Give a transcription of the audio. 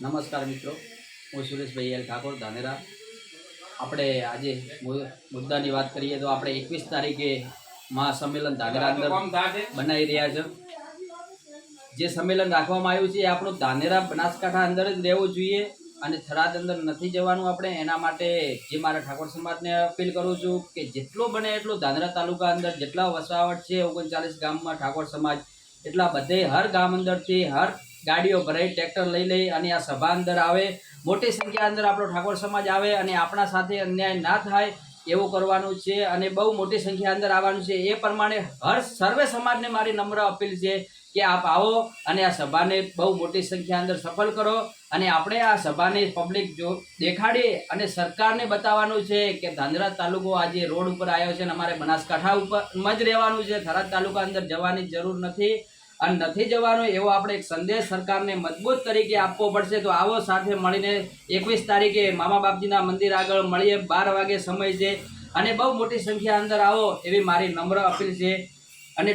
નમસ્કાર મિત્રો હું સુરેશભાઈ એલ ઠાકોર ધાનેરા. આપણે આજે મુદ્દાની વાત કરીએ તો આપણે એકવીસ તારીખે મહાસંમેલન ધાનેરા અંદર બનાવી રહ્યા છે. જે સંમેલન રાખવામાં આવ્યું છે એ આપણું ધાનેરા બનાસકાંઠા અંદર જ રહેવું જોઈએ અને થરાદ અંદર નથી જવાનું આપણે. એના માટે જે મારા ઠાકોર સમાજને અપીલ કરું છું કે જેટલો બને એટલો ધાનેરા તાલુકા અંદર જેટલા વસાવટ છે ઓગણચાલીસ ગામમાં ઠાકોર સમાજ એટલા બધે હર ગામ અંદરથી હર ગાડીઓ ભરાઈ, ટ્રેક્ટર લઈ લઈ અને આ સભા અંદર આવે. મોટી સંખ્યા અંદર આપણો ઠાકોર સમાજ આવે અને આપણા સાથે અન્યાય ના થાય એવું કરવાનું છે અને બહુ મોટી સંખ્યા અંદર આવવાનું છે. એ પ્રમાણે હર સર્વે સમાજને મારી નમ્ર અપીલ છે કે આપ આવો અને આ સભાને બહુ મોટી સંખ્યા અંદર સફળ કરો અને આપણે આ સભાને પબ્લિક જો દેખાડીએ અને સરકારને બતાવવાનું છે કે ધાંધ્રા તાલુકો આજે રોડ ઉપર આવ્યો છે અને અમારે બનાસકાંઠા ઉપર જ રહેવાનું છે. થરાદ તાલુકા અંદર જવાની જરૂર નથી. અને નથી જવાનો એવો આપણે એક સંદેશ સરકારને મજબૂત તરીકે આપવો પડશે તો આવો સાથે મળીને એકવીસ તારીખે મામા બાપજીના મંદિર આગળ મળીએ, બાર વાગે સમય છે. અને બહુ મોટી સંખ્યા અંદર આવો એવી મારી નમ્ર અપીલ છે. અને